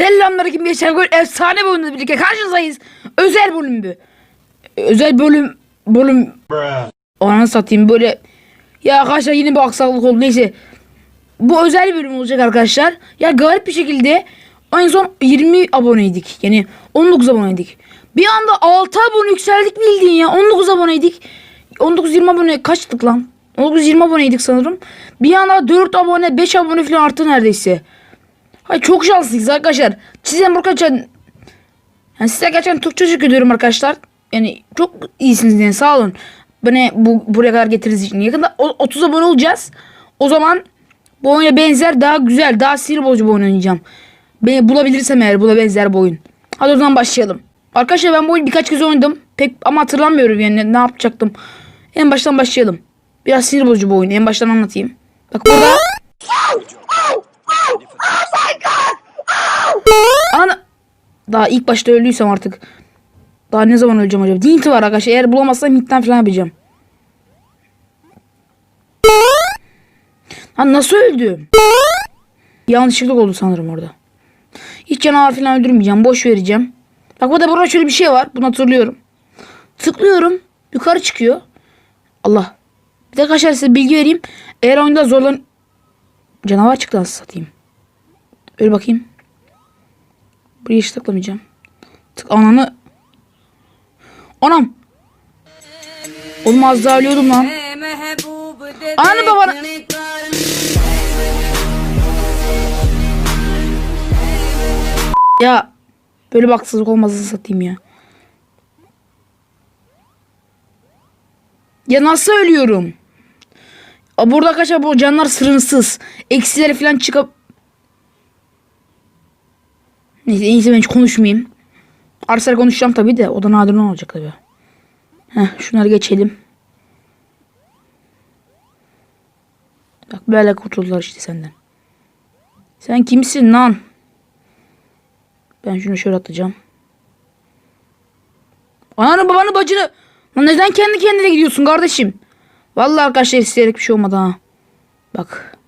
Selamünaleyküm gençler. Bugün efsane oyunla birlikte karşınızdayız. Özel bölüm bu. Özel bölüm bölüm Ananı satayım böyle. Ya arkadaşlar yine bir aksaklık oldu. Neyse. Bu özel bölüm olacak arkadaşlar. Ya garip bir şekilde en son 20 aboneydik. Yani 19 aboneydik. Bir anda 6 abone yükseldik bildiğin ya. 19 aboneydik. 19-20 abone kaçtık lan? 19-20 aboneydik sanırım. Bir anda 4 abone 5 abone falan arttı neredeyse. Hay çok şanslıyız arkadaşlar. Size arkadaşlar yani size gerçekten çok teşekkür ediyorum arkadaşlar. Yani çok iyisiniz yani sağ olun. Beni bu buraya kadar getirdiğiniz için. Yakında o- 30 abone olacağız. O zaman bu oyuna benzer daha güzel, daha sinir bozucu bir oyun oynayacağım. Beni bulabilirsem eğer buna benzer bir oyun. Hadi o zaman başlayalım. Arkadaşlar ben bu oyunu birkaç kez oynadım. Pek ama hatırlamıyorum yani ne yapacaktım. En baştan başlayalım. Biraz sinir bozucu bir oyun. En baştan anlatayım. Bak burada. Ana. Daha ilk başta öldüysem artık. Daha ne zaman öleceğim acaba? Hint var arkadaşlar. Eğer bulamazsam Hint'ten falan yapacağım. Lan nasıl öldüm? Yanlışlıkla oldu sanırım orada. Hiç canavar falan öldürmeyeceğim. Boş vereceğim. Bak burada burada şöyle bir şey var. Bunu hatırlıyorum. Tıklıyorum. Yukarı çıkıyor. Allah. Bir de arkadaşlar size bilgi vereyim. Eğer oyunda zorlan... Canavar çıktı nasıl satayım. Öyle bakayım. Buraya hiç tıklamayacağım. Tık ananı. Anam. Oğlum az daha ölüyordum lan. Anne babana Ya böyle bir haksızlık olmasını satayım ya. Ya nasıl ölüyorum? Burada arkadaşlar bu canlar sınırsız. Eksileri falan çıkıp... Neyse en iyisi ben hiç konuşmayayım. Arsel konuşacağım tabii de. O da nadir ne olacak tabii. Heh, şunları geçelim. Bak böyle kurtuldular işte senden. Sen kimsin lan? Ben şunu şöyle atacağım. Ananı babanı bacını. Lan neden kendi kendine gidiyorsun kardeşim? Vallahi arkadaşlar isteyerek bir şey olmadı ha. Bak.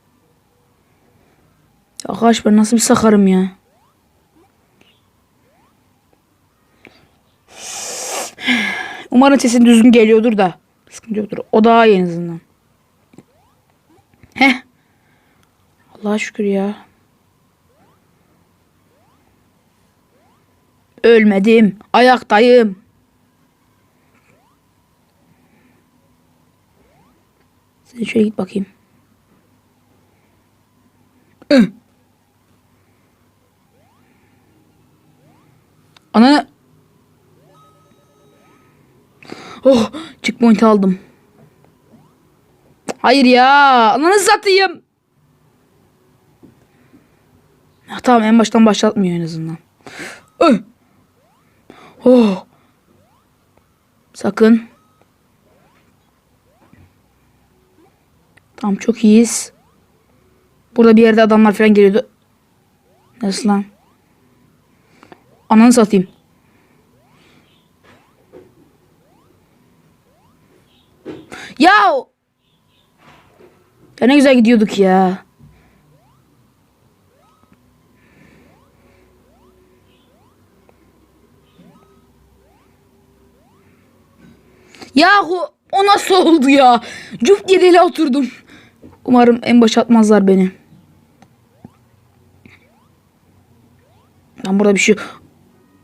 Arkadaş ben nasıl bir sakarım ya. Umarım sesin düzgün geliyordur da. Sıkıntı yoktur. O daha iyi en azından. Heh. Allah'a şükür ya. Ölmedim. Ayaktayım. Sen şöyle git bakayım. Ana. Oh, checkpoint aldım. Hayır ya. Ananı satayım. Ya, tamam en baştan başlatmıyor en azından. Oh. Sakın. Tamam çok iyiyiz. Burada bir yerde adamlar falan geliyordu. Nasıl lan? Ananı satayım. Ya. Ya ne güzel gidiyorduk ya. Yahu o nasıl oldu ya? Cuf diye deli oturdum. Umarım en başa atmazlar beni. Ben burada bir şey...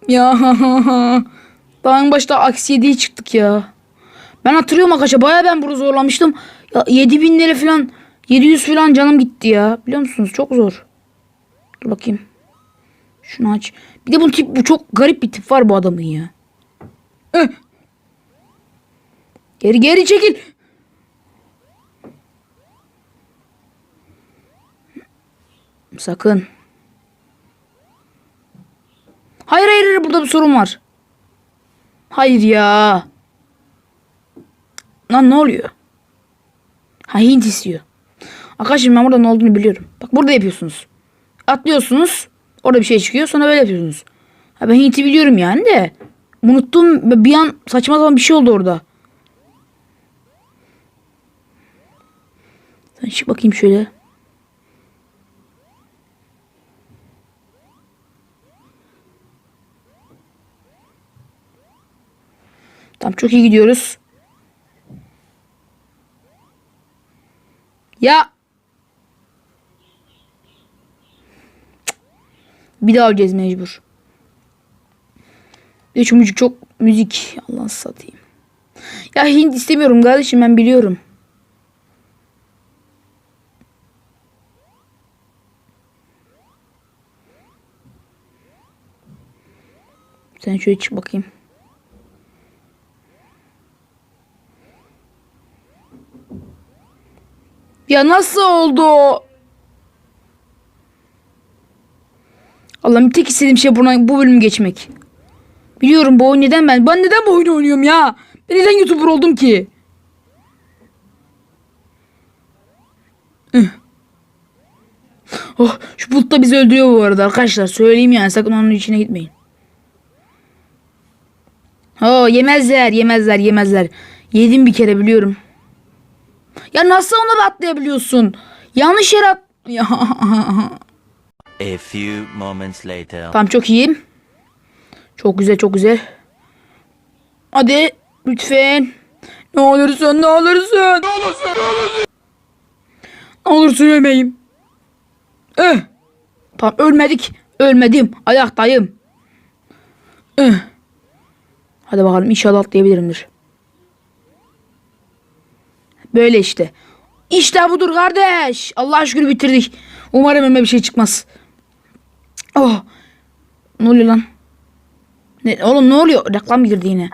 Ya daha en başta aksi 7'ye çıktık ya. Ben hatırlıyorum arkadaşlar baya ben bunu zorlamıştım. Ya 7000 lira falan 700 falan canım gitti ya. Biliyor musunuz çok zor. Dur bakayım. Şunu aç. Bir de bu tip bu çok garip bir tip var bu adamın ya. Eh. Geri geri çekil. Sakın. Hayır hayır hayır burada bir sorun var. Hayır ya. Lan ne oluyor? Ha Hint istiyor. Arkadaşlar ben burada ne olduğunu biliyorum. Bak burada yapıyorsunuz. Atlıyorsunuz. Orada bir şey çıkıyor. Sonra böyle yapıyorsunuz. Ha ben Hint'i biliyorum yani de. Unuttum. Bir an saçma sapan bir şey oldu orada. Sen çık bakayım şöyle. Tamam çok iyi gidiyoruz. Ya. Bir daha öleceğiz mecbur. De şu müzik çok müzik. Allah satayım. Ya Hint istemiyorum kardeşim ben biliyorum. Sen şöyle çık bakayım. Ya nasıl oldu? Allah'ım tek istediğim şey buna, bu bölümü geçmek. Biliyorum bu oyun neden ben? Ben neden bu oyunu oynuyorum ya? Ben neden YouTuber oldum ki? Oh, şu bulut da bizi öldürüyor bu arada arkadaşlar. Söyleyeyim yani sakın onun içine gitmeyin. Oh yemezler yemezler yemezler. Yedim bir kere biliyorum. Ya nasıl ona da atlayabiliyorsun? Yanlış yere at... Ya. A few moments later. Tamam çok iyiyim. Çok güzel çok güzel. Hadi lütfen. Ne olursun ne olursun. Ne olursun ne olursun. Ne olursun ölmeyeyim. Eh. Tamam ölmedik. Ölmedim. Ayaktayım. Eh. Hadi bakalım inşallah atlayabilirimdir. Böyle işte. İşte budur kardeş. Allah şükür bitirdik. Umarım önüme bir şey çıkmaz. Oh. Ne oluyor lan? Ne, oğlum ne oluyor? Reklam girdi yine.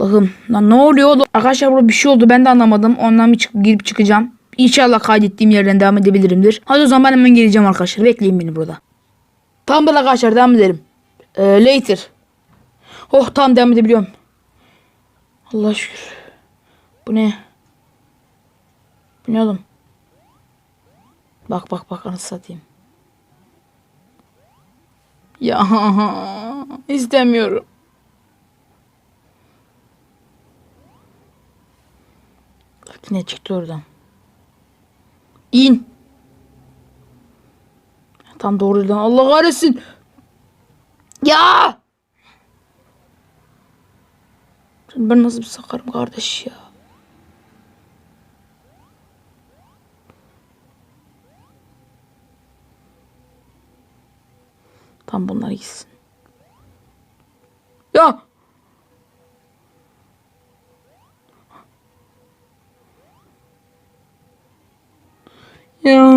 Allah'ım. Lan ne oluyor oğlum? Arkadaşlar burada bir şey oldu. Ben de anlamadım. Ondan bir çık girip çıkacağım. İnşallah kaydettiğim yerden devam edebilirimdir. Hadi o zaman ben hemen geleceğim arkadaşlar. Bekleyin beni burada. Tamam böyle arkadaşlar devam edelim. Ee, later. Oh tamam devam edebiliyorum. Allah şükür. Bu ne? Ne oğlum? Bak bak bak anasını satayım. Ya istemiyorum. Bak yine çıktı oradan. İn. Tam doğrudan Allah kahretsin. Ya. Ben nasıl bir sakarım kardeş ya. Tam bunlar gitsin. Ya. Ya.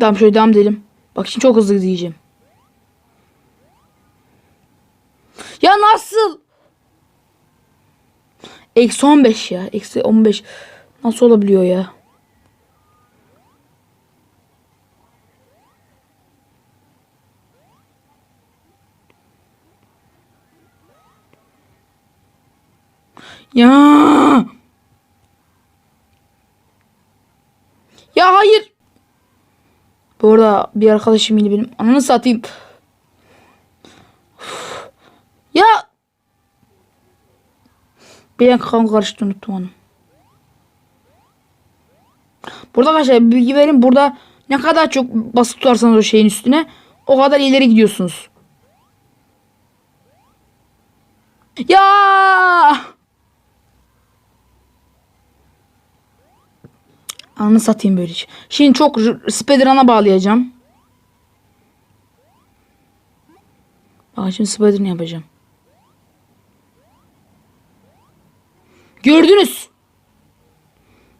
Tamam şöyle devam edelim. Bak şimdi çok hızlı diyeceğim. Ya nasıl? Eksi 15 ya. Eksi 15. Nasıl olabiliyor ya? Ya. Ya hayır. Bu arada bir arkadaşım yine benim ananı satayım. Uf. Ya. Bir an kan karıştı unuttum onu. Burada arkadaşlar bilgi verin. Burada ne kadar çok basık tutarsanız o şeyin üstüne o kadar ileri gidiyorsunuz. Ya! Anı satayım böyle iş. Şimdi çok speedrun'a bağlayacağım. Bak şimdi speedrun yapacağım. Gördünüz.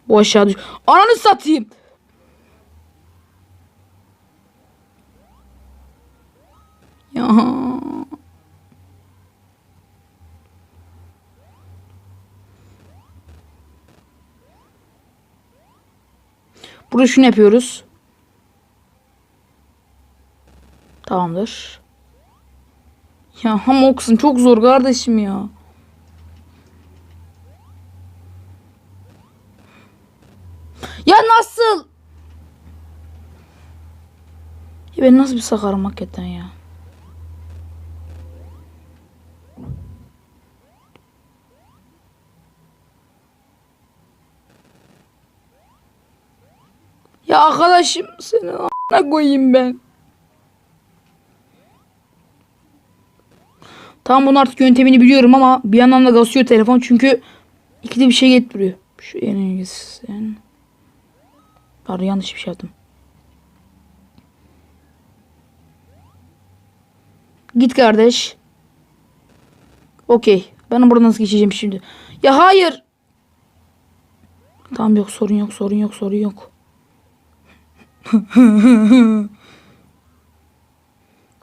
Bu aşağı düş. Ananı satayım. Ya. Burada şunu yapıyoruz. Tamamdır. Ya ama o kısım çok zor kardeşim ya. Ya nasıl? Ya ben nasıl bir sakarım hakikaten ya. Ya arkadaşım seni a**ına koyayım ben. Tamam bunun artık yöntemini biliyorum ama bir yandan da kasıyor telefon çünkü ikide bir şey getiriyor. Şu en yani. Pardon yanlış bir şey yaptım. Git kardeş. Okey. Ben buradan nasıl geçeceğim şimdi? Ya hayır. Tamam yok sorun yok sorun yok sorun yok.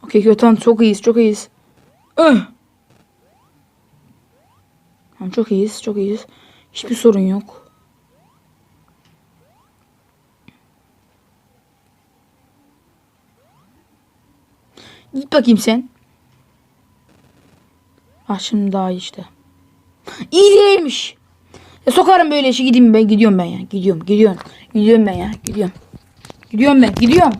Okey tamam çok iyiyiz çok iyiyiz. Öh. Tamam çok iyiyiz çok iyiyiz. Hiçbir sorun yok. Git bakayım sen. Ah şimdi daha iyi işte. İyi değilmiş. Ya sokarım böyle işi gideyim ben gidiyorum ben ya. Gidiyorum gidiyorum. Gidiyorum ben ya gidiyorum. Gidiyorum ben gidiyorum.